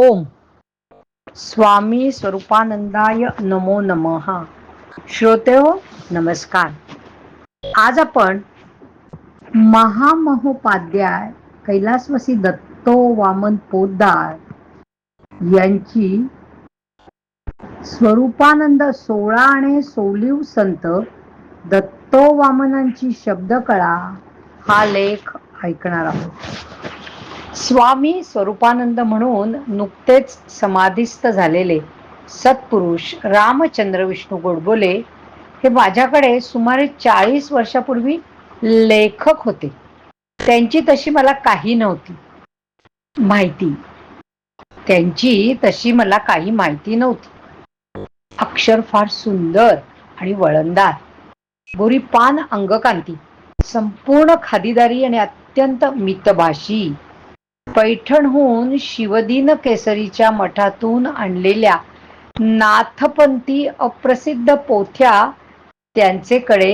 ओम. स्वामी स्वरूपानंदाय नमो नमः. श्रोते हो नमस्कार. आज आपण महामहोपाध्याय कैलासवासी दत्तो वामन पोद्दार यांची स्वरूपानंद सोळा आणि सोलिव संत दत्तो वामनांची शब्दकळा हा लेख ऐकणार आहोत. स्वामी स्वरूपानंद म्हणून नुकतेच समाधिस्थ झालेले सत्पुरुष रामचंद्र विष्णू गोडबोले हे माझ्याकडे सुमारे चाळीस वर्षापूर्वी लेखक होते. त्यांची तशी मला काही नव्हती माहिती. त्यांची तशी मला काही माहिती नव्हती. अक्षर फार सुंदर आणि वळणदार गोरी पान अंगकांती संपूर्ण खादीदारी आणि अत्यंत मितभाषी. पैठणहून शिवदीन केसरीच्या मठातून आणलेल्या नाथपंथी अप्रसिद्ध पोथ्या त्यांचेकडे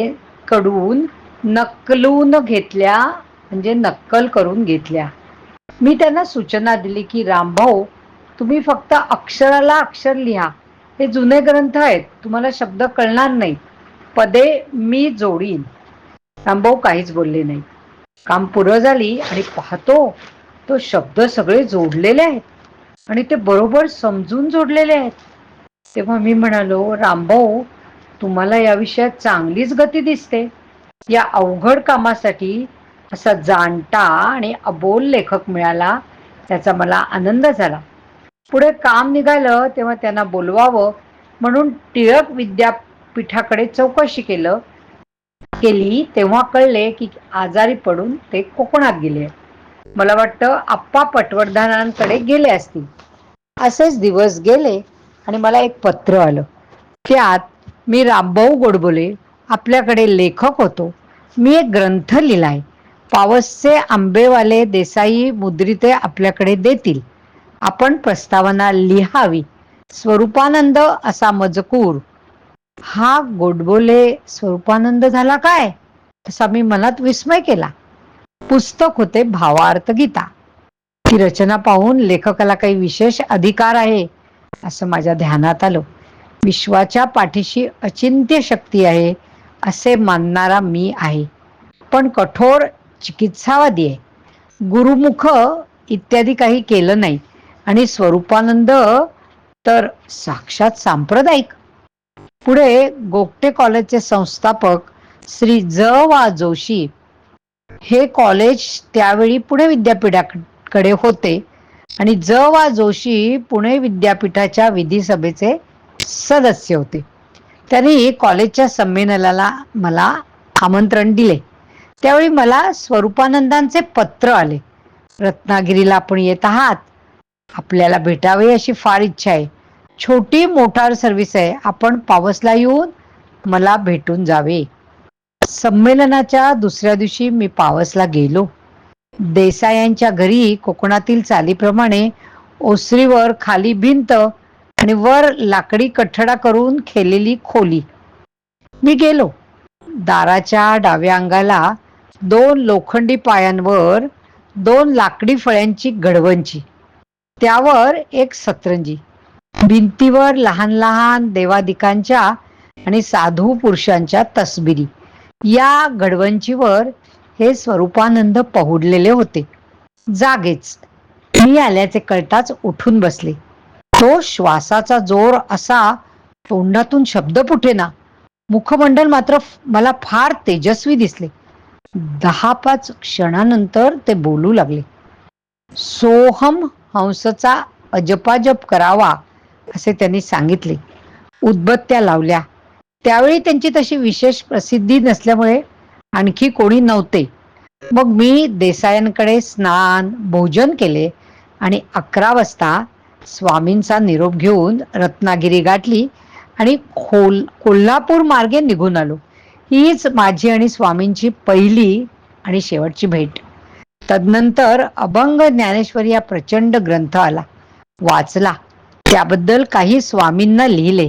कडून नकलून घेतल्या म्हणजे नक्कल करून घेतल्या. मी त्यांना सूचना दिली की रामभाऊ तुम्ही फक्त अक्षराला अक्षर लिहा. हे जुने ग्रंथ आहेत. तुम्हाला शब्द कळणार नाही. पदे मी जोडीन. रामभाऊ काहीच बोलले नाही. काम पुरं झाली आणि पाहतो तो शब्द सगळे जोडलेले आहेत. आणि ते बरोबर समजून जोडलेले आहेत. तेव्हा मी म्हणालो रामभाऊ तुम्हाला या विषयात चांगलीच गती दिसते. या अवघड कामासाठी असा जाणता आणि अबोल लेखक मिळाला त्याचा मला आनंद झाला. पुढे काम निघालं तेव्हा त्यांना बोलवावं म्हणून टिळक विद्यापीठाकडे चौकशी केलं केली. तेव्हा कळले की आजारी पडून ते कोकणात गेले. मला वाटतं आप्पा पटवर्धनांकडे गेले असतील. असेच दिवस गेले आणि मला एक पत्र आलं. त्यात मी रामभाऊ गोडबोले आपल्याकडे लेखक होतो. मी एक ग्रंथ लिहिलाय. पावसचे आंबेवाले देसाई मुद्रिते आपल्याकडे देतील. आपण प्रस्तावना लिहावी. स्वरूपानंद असा मजकूर. हा गोडबोले स्वरूपानंद झाला काय? असा मी मनात विस्मय केला. पुस्तक होते भावार्थ गीता. ती रचना पाहून लेखकाला काही विशेष अधिकार आहे असं माझ्या ध्यानात आलं. विश्वाच्या पाठीशी अचिंत्य शक्ती आहे असे मानणारा मी आहे. पण कठोर चिकित्सावादी आहे. गुरुमुख इत्यादी काही केलं नाही. आणि स्वरूपानंद तर साक्षात सांप्रदायिक. पुढे गोगटे कॉलेजचे संस्थापक श्री ज. वा. जोशी हे कॉलेज त्यावेळी पुणे विद्यापीठाकडे होते. आणि ज वा जोशी पुणे विद्यापीठाच्या विधी सभेचे सदस्य होते. त्यांनी कॉलेजच्या संमेलनाला मला आमंत्रण दिले. त्यावेळी मला स्वरूपानंदांचे पत्र आले. रत्नागिरीला आपण येत आहात. आपल्याला भेटावे अशी फार इच्छा आहे. छोटी मोटार सर्व्हिस आहे. आपण पावसला येऊन मला भेटून जावे. संमेलनाच्या दुसऱ्या दिवशी मी पावसला गेलो. देसायांच्या घरी कोकणातील चालीप्रमाणे ओसरीवर खाली भिंत आणि वर लाकडी कठडा करून खेळलेली खोली. मी गेलो. दाराच्या डाव्या अंगाला दोन लोखंडी पायांवर दोन लाकडी फळ्यांची घडवंची त्यावर एक सतरंजी. भिंतीवर लहान लहान देवादिकांच्या आणि साधू पुरुषांच्या तसबिरी. या घडवंचीवर हे स्वरूपानंद पहुडलेले होते. जागेच. मी आल्याचे कळताच उठून बसले. तो श्वासाचा जोर असा तोंडातून शब्द फुटेना. मुखमंडल मात्र मला फार तेजस्वी दिसले. दहा पाच क्षणानंतर ते बोलू लागले. सोहम हंसचा अजपाजप करावा असे त्यांनी सांगितले. उदबत्त्या लावल्या. त्यावेळी त्यांची तशी विशेष प्रसिद्धी नसल्यामुळे आणखी कोणी नव्हते. मग मी देसायांकडे स्नान भोजन केले आणि अकरा वाजता स्वामींचा निरोप घेऊन रत्नागिरी गाठली आणि खोल कोल्हापूर मार्गे निघून आलो. हीच माझी आणि स्वामींची पहिली आणि शेवटची भेट. तदनंतर अभंग ज्ञानेश्वरी या प्रचंड ग्रंथ आला. वाचला. त्याबद्दल काही स्वामींना लिहिले.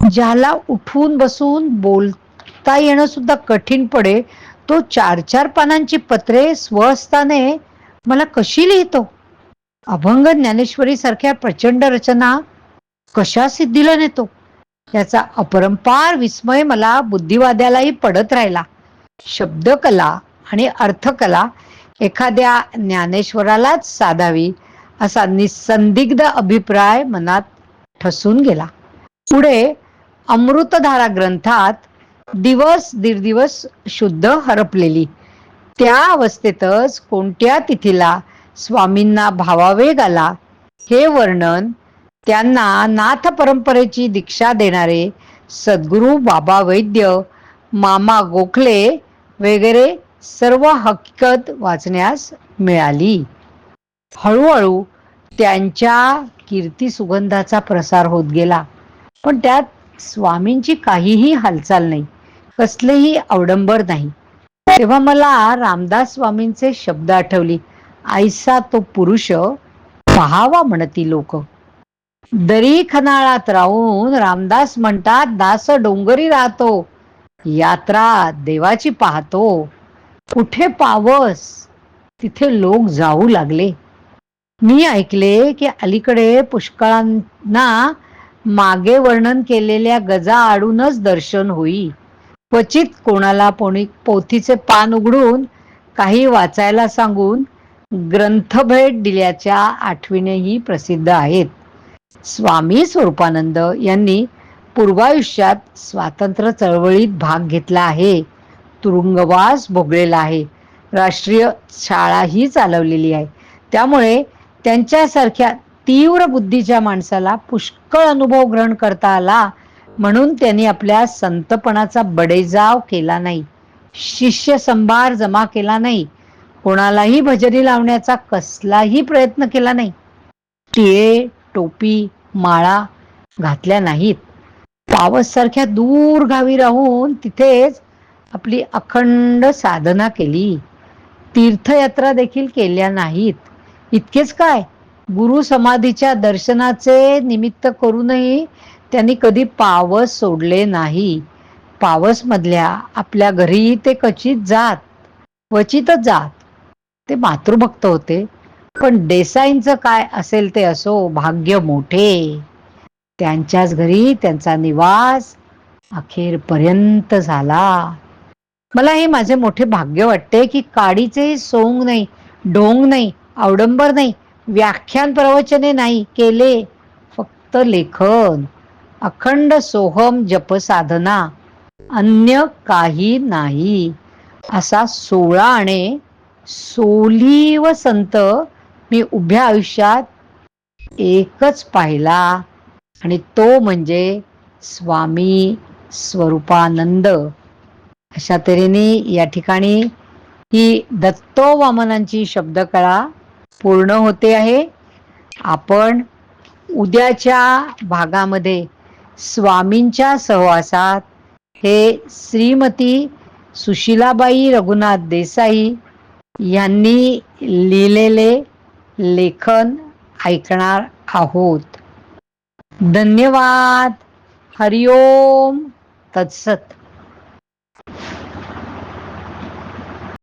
ज्याला उठून बसून बोलता येणं सुद्धा कठीण पडे तो चार चार पानांची पत्रे स्वहस्ताने मला कशी लिहितो? अभंग ज्ञानेश्वरी सारख्या प्रचंड रचना कशा सिद्धीला नेतो? याचा अपरंपार विस्मय मला बुद्धिवाद्यालाही पडत राहिला. शब्दकला आणि अर्थकला एखाद्या ज्ञानेश्वरालाच साधावी असा निसंदिग्ध अभिप्राय मनात ठसून गेला. पुढे अमृतधारा ग्रंथात दिवस दीड दिवस शुद्ध हरपलेली. त्या अवस्थेतच कोणत्या तिथीला स्वामींना भावावेग आला हे वर्णन त्यांना नाथ परंपरेची दीक्षा देणारे सद्गुरू बाबा वैद्य मामा गोखले वगैरे सर्व हकीकत वाचण्यास मिळाली. हळूहळू त्यांच्या कीर्ती सुगंधाचा प्रसार होत गेला. पण त्यात स्वामींची काहीही हालचाल नाही कसलेही अवडंबर नाही. तेव्हा मला रामदास स्वामींचे शब्द आठवली आईसा तो पुरुष पहावा म्हणती लोक. दरी खनाळात राहून रामदास म्हणतात दास डोंगरी राहतो यात्रा देवाची पाहतो. कुठे पावस तिथे लोक जाऊ लागले. मी ऐकले की अलीकडे पुष्कळांना मागे वर्णन केलेल्या गजा आडूनच दर्शन होई. क्वचित कोणाला पोणी पोथीचे पान उघडून काही वाचायला सांगून ग्रंथभेट दिल्याच्या आठवणीही प्रसिद्ध आहेत. स्वामी स्वरूपानंद यांनी पूर्वायुष्यात स्वातंत्र्य चळवळीत भाग घेतला आहे. तुरुंगवास भोगलेला आहे. राष्ट्रीय शाळाही चालवलेली आहे. त्यामुळे त्यांच्यासारख्या तीव्र बुद्धीच्या माणसाला पुष्कळ अनुभव ग्रहण करता आला म्हणून त्यांनी आपल्या संतपणाचा बडेजाव केला नाही. शिष्य संभार जमा केला नाही. कोणालाही भजरी लावण्याचा कसलाही प्रयत्न केला नाही. टिळे टोपी माळा घातल्या नाहीत. पावससारख्या दूर गावी राहून तिथेच आपली अखंड साधना केली. तीर्थयात्रा देखील केल्या नाहीत. इतकेच काय? गुरु समाधीच्या दर्शनाचे निमित्त करूनही त्यांनी कधी पावस सोडले नाही. पावस मधल्या आपल्या घरी ते कचित जात क्वचितच जात. ते मातृभक्त होते. पण देसाईंचं काय असेल ते असो भाग्य मोठे. त्यांच्याच घरी त्यांचा निवास अखेरपर्यंत झाला. मला हे माझे मोठे भाग्य वाटते की काडीचे सोंग नाही ढोंग नाही अवडंबर नाही व्याख्यान प्रवचने नाही केले फक्त लेखन. अखंड सोहम जप साधना अन्य काही नाही. असा सोळाणे सोली व संत मी उभ्या आयुष्यात एकच पाहिला. आणि तो म्हणजे स्वामी स्वरूपानंद. अशा तऱ्हेने या ठिकाणी ही दत्तो वामनांची शब्दकळा पूर्ण होते आहे. आपण उद्याच्या भागामध्ये स्वामींच्या सहवासात हे श्रीमती सुशिलाबाई रघुनाथ देसाई यांनी लिहिलेले लेखन ऐकणार आहोत. धन्यवाद. हरिओम. तत्सत.